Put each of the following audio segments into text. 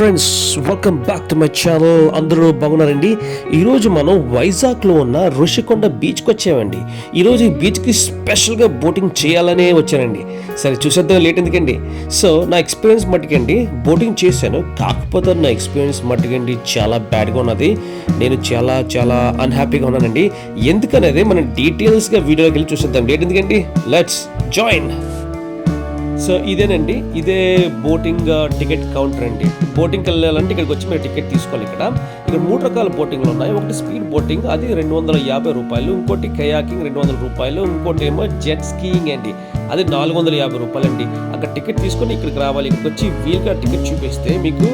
Friends welcome back to my channel అందరూ బాగున్నారండి? ఈరోజు మనం వైజాగ్లో ఉన్న ఋషికొండ బీచ్కి వచ్చామండి. ఈరోజు ఈ బీచ్కి స్పెషల్గా బోటింగ్ చేయాలనే వచ్చానండి. సరే చూసేద్దాం లేట్ ఎందుకండి? సో నా ఎక్స్పీరియన్స్ మట్టుకండి బోటింగ్ చేశాను. కాకపోతే నా ఎక్స్పీరియన్స్ మట్టుకండి చాలా బ్యాడ్గా ఉన్నది. నేను చాలా చాలా అన్హ్యాపీగా ఉన్నానండి. ఎందుకనేది మనం డీటెయిల్స్గా వీడియోలోకి వెళ్ళి చూసేద్దాం. లేట్ ఎందుకండి? లెట్స్ జాయిన్ సో ఇదేనండి. ఇదే బోటింగ్ టికెట్ కౌంటర్ అండి. బోటింగ్కి వెళ్ళాలంటే ఇక్కడికి వచ్చి మీరు టికెట్ తీసుకోవాలి ఇక్కడ. ఇక్కడ మూడు రకాల బోటింగ్లు ఉన్నాయి. ఒకటి స్పీడ్ బోటింగ్ అది రెండు వందల యాభై రూపాయలు. ఇంకోటి కయాకింగ్ రెండు వందల రూపాయలు. ఇంకోటి ఏమో జెట్ స్కీయింగ్ అండి. అది నాలుగు వందల యాభై రూపాయలు అండి అక్కడ టికెట్ తీసుకొని ఇక్కడికి రావాలి. ఇక్కడికి వచ్చి వీల్గా టికెట్ చూపిస్తే మీకు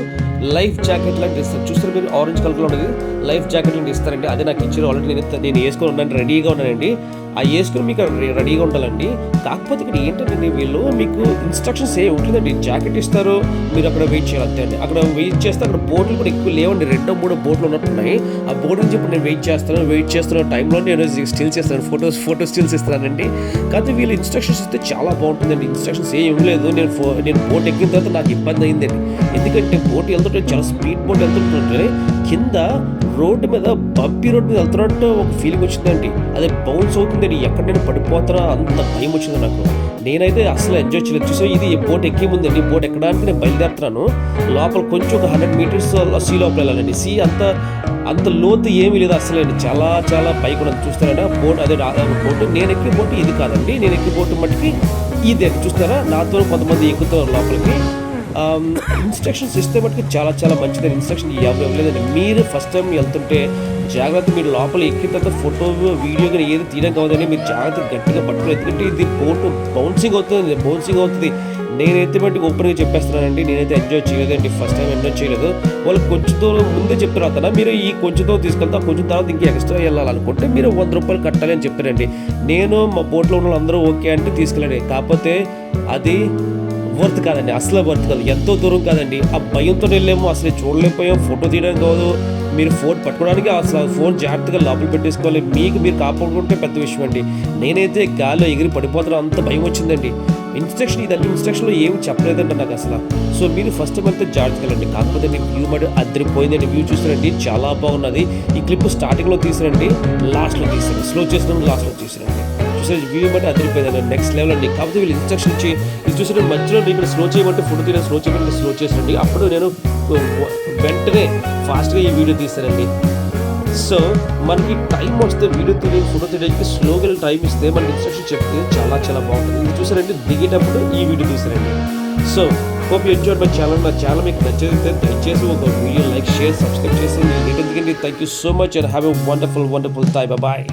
లైఫ్ జాకెట్ లాంటి ఇస్తారు. చూస్తారు మీరు ఆరెంజ్ కలర్లో ఉండేది లైఫ్ జాకెట్ లాంటి ఇస్తారండి. అది నాకు ఇచ్చారు. ఆల్రెడీ నేను నేను వేసుకొని ఉన్నాను. రెడీగా ఉన్నానండి. ఆ వేసుకుని మీకు రెడీగా ఉండాలండి. కాకపోతే ఇక్కడ ఏంటంటే వీళ్ళు మీకు ఇన్స్ట్రక్షన్స్ ఏ ఉంటుందండి. జాకెట్ ఇస్తారు మీరు అక్కడ వెయిట్ చేయాలి. అంతే అండి. అక్కడ వెయిట్ చేస్తే అక్కడ బోట్లు కూడా ఎక్కువ లేవండి. రెండో మూడో బోట్లు ఉన్నట్టున్నాయి ఆ బోట్ నుంచి ఇప్పుడు నేను వెయిట్ చేస్తాను వెయిట్ చేస్తున్న టైంలో నేను స్టిల్స్ చేస్తాను. ఫోటోస్ ఫోటో స్టిల్స్ ఇస్తానండి కాకపోతే వీళ్ళు ఇన్స్ట్రక్షన్స్ ఇస్తే చాలా బాగుంటుందండి. ఇన్స్ట్రక్షన్స్ ఏం లేదు. నేను ఫో నేను బోట్ ఎక్కిన తర్వాత నాకు ఇబ్బంది అయిందండి. ఎందుకంటే బోట్ వెళ్తుంటే చాలా స్పీడ్ బోట్ వెళ్తుంటుంటే కింద రోడ్డు మీద బంపీ రోడ్డు మీద వెళ్తున్నట్టు ఒక ఫీలింగ్ వచ్చిందండి. అదే బౌన్స్ అవుతుందండి ఎక్కడ నేను పడిపోతారా అంత భయం వచ్చింది నాకు. నేనైతే అసలు ఎంజాయ్ చేయలేదు. చూసా ఇది బోట్ ఎక్కే ముందండి బోట్ ఎక్కడానికి నేను బయలుదేరుతున్నాను. లోపల కొంచెం ఒక హండ్రెడ్ మీటర్స్ సీ లోపల వెళ్ళాలండి. సీ అంత అంత లోతు ఏమీ లేదు అసలు చాలా చాలా పైకి ఉన్నది. చూస్తారా బోట్ అదే బోట్ నేను ఎక్కిన బోట్ ఇది కాదండి. నేను ఎక్కిన బోట్ మట్టుకి ఇదే చూస్తారా? నాతో కొంతమంది ఎక్కుతారు లోపలికి. Um, ఇన్స్ట్రక్షన్స్ ఇస్తే మటుకు చాలా చాలా మంచిది ఇన్స్ట్రక్షన్ ఎవరు ఇవ్వలేదండి. మీరు ఫస్ట్ టైం వెళ్తుంటే జాగ్రత్త మీరు లోపల ఎక్కిన తర్వాత ఫోటో వీడియో కానీ ఏది తీయడం కావద్దని మీరు జాగ్రత్త గట్టిగా పట్టుకోలేదు ఎందుకంటే ఇది బోటు బౌన్సింగ్ అవుతుంది బౌన్సింగ్ అవుతుంది. నేనైతే మటుకు ఓపెన్గా చెప్పేస్తున్నానండి. నేనైతే ఎంజాయ్ చేయలేదండి. ఫస్ట్ టైం ఎంజాయ్ చేయలేదు. వాళ్ళు కొంచెం దూరం ముందే చెప్పారు అతను. మీరు ఈ కొంచెం దూరం తీసుకెళ్తా కొంచెం తర్వాత ఇంకా ఎక్స్ట్రా వెళ్ళాలనుకుంటే మీరు వంద రూపాయలు కట్టాలి అని చెప్పారండి. నేను మా బోట్లో ఉన్న వాళ్ళందరూ ఓకే అంటే తీసుకెళ్ళండి. కాకపోతే అది వర్త్ కాదండి అసలు వర్త్ కాదు. ఎంతో దూరం కాదండి. ఆ భయంతో వెళ్ళేమో అసలు చూడలేకపోయాం ఫోటో తీయడానికి కాదు. మీరు ఫోన్ పట్టుకోవడానికి అసలు ఫోన్ జాగ్రత్తగా లోపల పెట్టేసుకోవాలి. మీకు మీరు కాపాడుకుంటే పెద్ద విషయం అండి. నేనైతే గాల్లో ఎగిరి పడిపోతాను అంత భయం వచ్చిందండి. ఇన్స్ట్రక్షన్ ఇదంటే ఇన్స్ట్రక్షన్లో ఏమి చెప్పలేదండి నాకు అసలు. సో మీరు ఫస్ట్ వెళ్తే జాగ్రత్తగా అండి కాకపోతే నేను వ్యూ మడి అద్దరిపోయిందండి వ్యూ చూసారండి చాలా బాగున్నది. ఈ క్లిప్ స్టార్టింగ్లో తీసిరండి లాస్ట్లో తీసిరండి. స్లో చేసిన లాస్ట్లో తీసిరండి. మెసేజ్ వీయమంటే అదిరిపోయింది. నెక్స్ట్ లెవెల్ అండి. కాకపోతే వీళ్ళు ఇన్స్ట్రక్షన్ ఇచ్చి ఇది చూసిన మధ్యలో ఇక్కడ స్లో చేయమంటే ఫుడ్ తీయడం స్లో చేయమంటే స్లో చేసానండి అప్పుడు నేను వెంటనే ఫాస్ట్గా ఈ వీడియో తీస్తానండి. సో మనకి టైం వస్తే వీడియో తినే ఫోటో తీయడానికి స్లోగా వెళ్ళి టైం ఇస్తే మనకి ఇన్స్ట్రక్షన్ చెప్తే చాలా చాలా బాగుంటుంది. ఇది చూసారంటే దిగేటప్పుడు ఈ video తీసారండి so hope enjoy my channel నా ఛానల్ మీకు నచ్చితే దయచేసి ఒక వీడియో లైక్ షేర్ సబ్స్క్రైబ్ చేసి ఎందుకంటే thank you so much and have a wonderful wonderful time bye